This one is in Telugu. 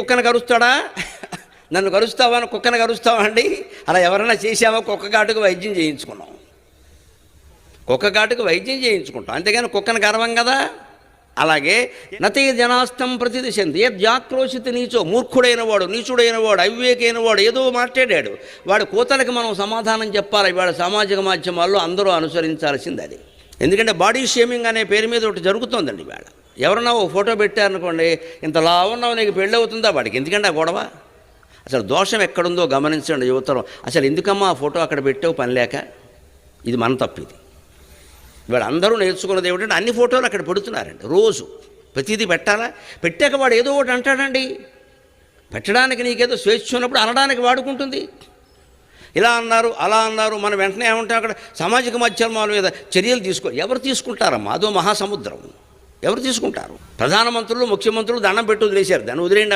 కుక్కను కరుస్తాడా? నన్ను కరుస్తావా? అని కుక్కను కరుస్తావా అండి? అలా ఎవరైనా చేసావా కుక్క ఘాటుకు వైద్యం చేయించుకున్నాం. కుక్క ఘాటుకు వైద్యం చేయించుకుంటాం. అంతేగాని కుక్కను గర్వం కదా? అలాగే నతే జనాస్తం ప్రతిదిశంది ఏ జాక్రోషిత నీచో మూర్ఖుడైన వాడు నీచుడైన వాడు అవివేకైన వాడు ఏదో మాట్లాడాడు. వాడి కూతలకి మనం సమాధానం చెప్పాలి. వాడు సామాజిక మాధ్యమాల్లో అందరూ అనుసరించాల్సింది అది. ఎందుకంటే బాడీ షేమింగ్ అనే పేరు మీద ఒకటి జరుగుతోందండి వాడు ఎవరన్నా ఓ ఫోటో పెట్టారనుకోండి ఇంత లావున్నావు నీకు పెళ్ళి అవుతుందా వాడికి ఎందుకంటే ఆ గొడవ? అసలు దోషం ఎక్కడుందో గమనించండి యువతరం అసలు ఎందుకమ్మా ఆ ఫోటో అక్కడ పెట్టావు పని లేక? ఇది మన తప్పు ఇది. ఇవాళ అందరూ నేర్చుకున్నది ఏమిటంటే అన్ని ఫోటోలు అక్కడ పెడుతున్నారండి రోజు. ప్రతిదీ పెట్టాలా? పెట్టాక వాడు ఏదో ఒకటి అంటాడండి. పెట్టడానికి నీకేదో స్వేచ్ఛ ఉన్నప్పుడు అనడానికి వాడుకుంటుంది. ఇలా అన్నారు అలా అన్నారు మనం వెంటనే ఏమంటాం అక్కడ? సామాజిక మాధ్యమాల మీద చర్యలు తీసుకో ఎవరు తీసుకుంటారమ్మా? అదో మహాసముద్రం. ఎవరు తీసుకుంటారు? ప్రధానమంత్రులు ముఖ్యమంత్రులు దండం పెట్టు వదిలేశారు. దాన్ని వదిలేండి